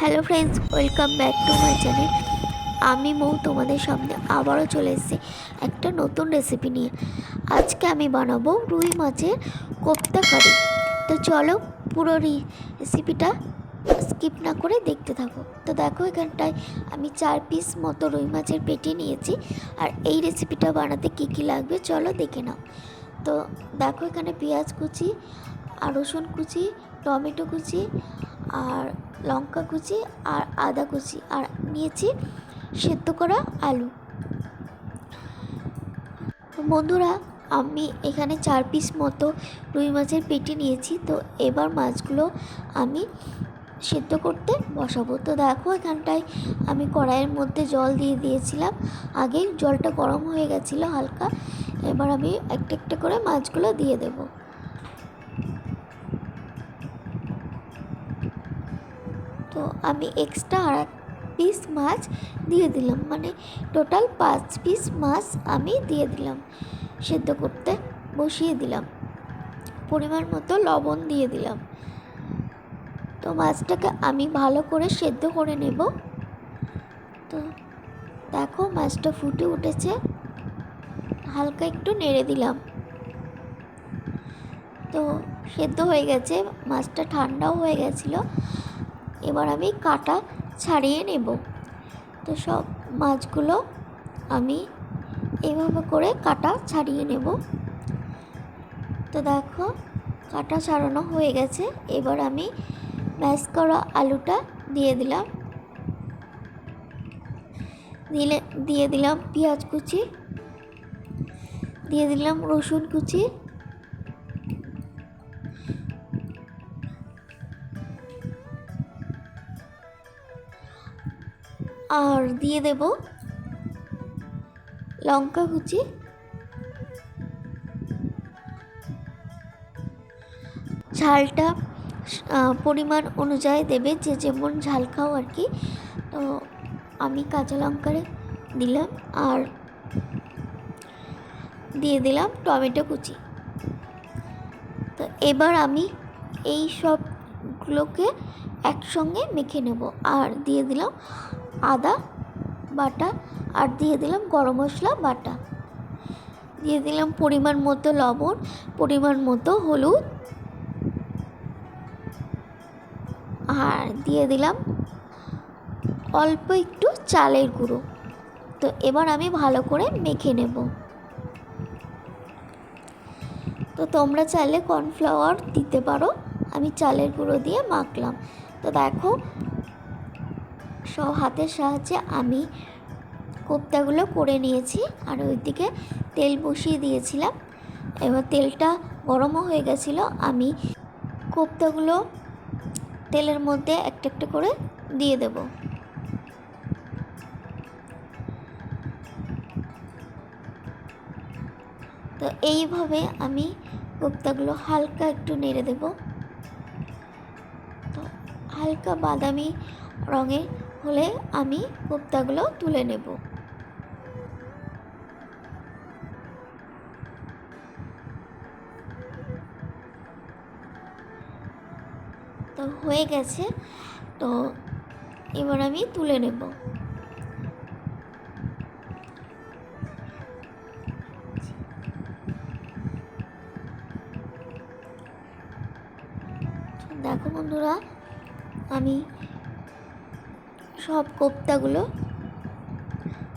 Hello friends welcome back to my channel আমি মৌ তোমাদের সামনে আবারও চলে এসেছি একটা নতুন রেসিপি নিয়ে। আজকে আমি বানাবো রুই মাছের কোপ্তা কারি। তো চলো পুরো রেসিপিটা স্কিপ না করে দেখতে থাকো। তো দেখো এখানটায় আমি চার পিস মতো রুই মাছের পেটি নিয়েছি। আর এই রেসিপিটা বানাতে কী কী লাগবে চলো দেখে নাও। তো দেখো এখানে পেঁয়াজ কুচি, আর রসুন কুচি, টমেটো কুচি আর লঙ্কা কুচি আর আদা কুচি আর নিয়েছি সেদ্ধ করা আলু। বন্ধুরা, আমি এখানে চার পিস মতো রুই মাছের পেটি নিয়েছি, তো এবার মাছগুলো আমি সেদ্ধ করতে বসাবো। তো দেখো, এখানটায় আমি কড়াইয়ের মধ্যে জল দিয়ে দিয়েছিলাম। আগেই জলটা গরম হয়ে গেছিল হালকা। এবার আমি একটা একটা করে মাছগুলো দিয়ে দেবো। তো আমি এক্সট্রা আর এক পিস মাছ দিয়ে দিলাম। মানে টোটাল পাঁচ পিস মাছ আমি দিয়ে দিলাম। সেদ্ধ করতে বসিয়ে দিলাম। পরিমাণ মতো লবণ দিয়ে দিলাম। তো মাছটাকে আমি ভালো করে সেদ্ধ করে নেব। তো দেখো মাছটা ফুটে উঠেছে। হালকা একটু নেড়ে দিলাম। তো সেদ্ধ হয়ে গেছে। মাছটা ঠান্ডাও হয়ে গেছিল। এবার আমি কাটা ছাড়িয়ে নেব। তো সব মাছগুলো আমি এভাবে করে কাটা ছাড়িয়ে নেব। তো দেখো, কাটা ছাড়ানো হয়ে গেছে। এবার আমি ম্যাশ করা আলুটা দিয়ে দিলাম। দিলে, দিয়ে দিলাম পেঁয়াজ কুচি, দিয়ে দিলাম রসুন কুচি আর দিয়ে দেব লঙ্কা কুচি। ঝালটা পরিমাণ অনুযায়ী দেবে, যে যেমন ঝাল খাও আর কি। তো আমি কাঁচা লঙ্কারে দিলাম আর দিয়ে দিলাম টমেটো কুচি। তো এবার আমি এই সবগুলোকে একসঙ্গে মেখে নেব। আর দিয়ে দিলাম আদা বাটা, আর দিয়ে দিলাম গরম মশলা বাটা। দিয়ে দিলাম পরিমাণ মতো লবণ, পরিমাণ মতো হলুদ। আর দিয়ে দিলাম অল্প একটু চালের গুঁড়ো। তো এবার আমি ভালো করে মেখে নেব। তো তোমরা চাইলে কর্নফ্লাওয়ার দিতে পারো। আমি চালের গুঁড়ো দিয়ে মাখলাম। তো দেখো, সব হাতের সাহায্যে আমি কোপ্তাগুলো করে নিয়েছি আর ওইদিকে তেল বসিয়ে দিয়েছিলাম। এবার তেলটা গরমও হয়ে গেছিল, আমি কোপ্তাগুলো তেলের মধ্যে একটা একটা করে দিয়ে দেব। তো এইভাবে আমি কোপ্তাগুলো হালকা একটু নেড়ে দেব। হালকা বাদামি রঙের হলে আমি কোপ্তাগুলো তুলে নেব। তো হয়ে গেছে, তো এবার আমি তুলে নেব। দেখো বন্ধুরা আমি সব কোপ্তাগুলো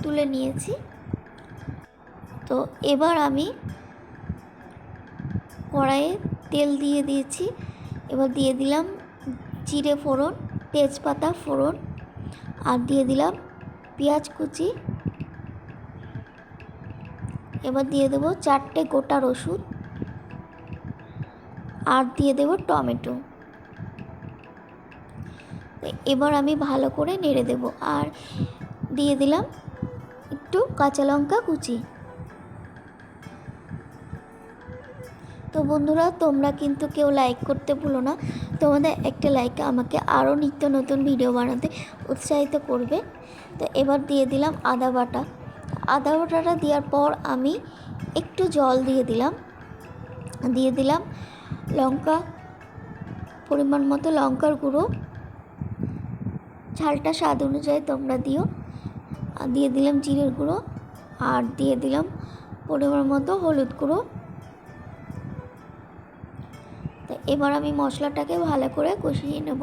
তুলে নিয়েছি। তো এবার আমি কড়াইয়ে তেল দিয়ে দিয়েছি। এবার দিয়ে দিলাম জিরে ফোড়ন, তেজপাতা ফোড়ন, আর দিয়ে দিলাম পেঁয়াজ কুচি। এবার দিয়ে দেবো চারটে গোটা রসুন, আর দিয়ে দেবো টমেটো। এবার আমি ভালো করে নেড়ে দেব। আর দিয়ে দিলাম একটু কাঁচা লঙ্কা কুচি। তো বন্ধুরা, তোমরা কিন্তু কেউ লাইক করতে ভুলো না। তোমাদের একটা লাইক আমাকে আরও নিত্য নতুন ভিডিও বানাতে উৎসাহিত করবে। তো এবার দিয়ে দিলাম আদা বাটা। আদা বাটাটা দেওয়ার পর আমি একটু জল দিয়ে দিলাম। দিয়ে দিলাম লঙ্কা, পরিমাণ মতো লঙ্কার গুঁড়ো। ঝালটা স্বাদ অনুযায়ী তোমরা দিও। আর দিয়ে দিলাম জিরের গুঁড়ো আর দিয়ে দিলাম পরিমাণ মতো হলুদ গুঁড়ো। তো এবার আমি মশলাটাকে ভালো করে কষিয়ে নেব।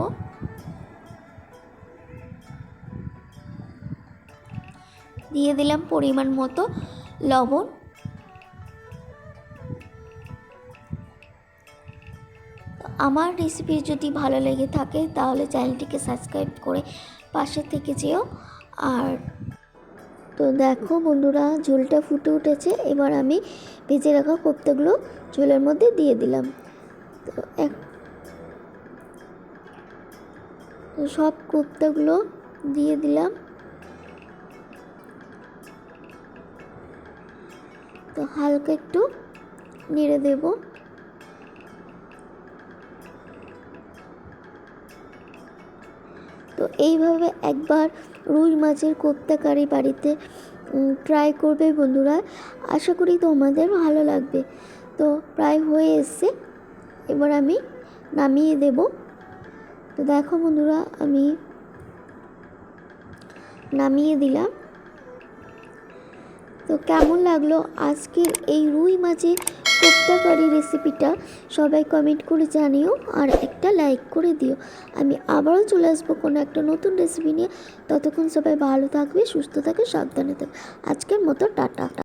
দিয়ে দিলাম পরিমাণ মতো লবণ। আমার রেসিপি যদি ভালো লেগে থাকে, তাহলে চ্যানেলটিকে সাবস্ক্রাইব করে পাশে থেকে যেও। আর তো দেখো বন্ধুরা, ঝোলটা ফুটে উঠেছে। এবার আমি ভেজে রাখা কোপ্তাগুলো ঝোলের মধ্যে দিয়ে দিলাম। তো এক সব কোপ্তাগুলো দিয়ে দিলাম। তো হালকা একটু নেড়ে দেব। তো এইভাবে একবার রুই মাছের কোপ্তা কারি বাড়িতে ট্রাই করবে বন্ধুরা। আশা করি তোমাদের ভালো লাগবে। তো প্রায় হয়ে এসছে। এবার আমি নামিয়ে দেব। তো দেখো বন্ধুরা, আমি নামিয়ে দিলাম। তো কেমন লাগল আজকের এই রুই মাছের কোপ্তা কারি রেসিপিটা সবাই কমেন্ট করে জানিও আর একটা লাইক করে দিও। আমি আবারও চলে আসব কোনো একটা নতুন রেসিপি নিয়ে। ততক্ষণ সবাই ভালো থাকবে, সুস্থ থাকবে, সাবধানে থাকবে। আজকের মতো টাটা।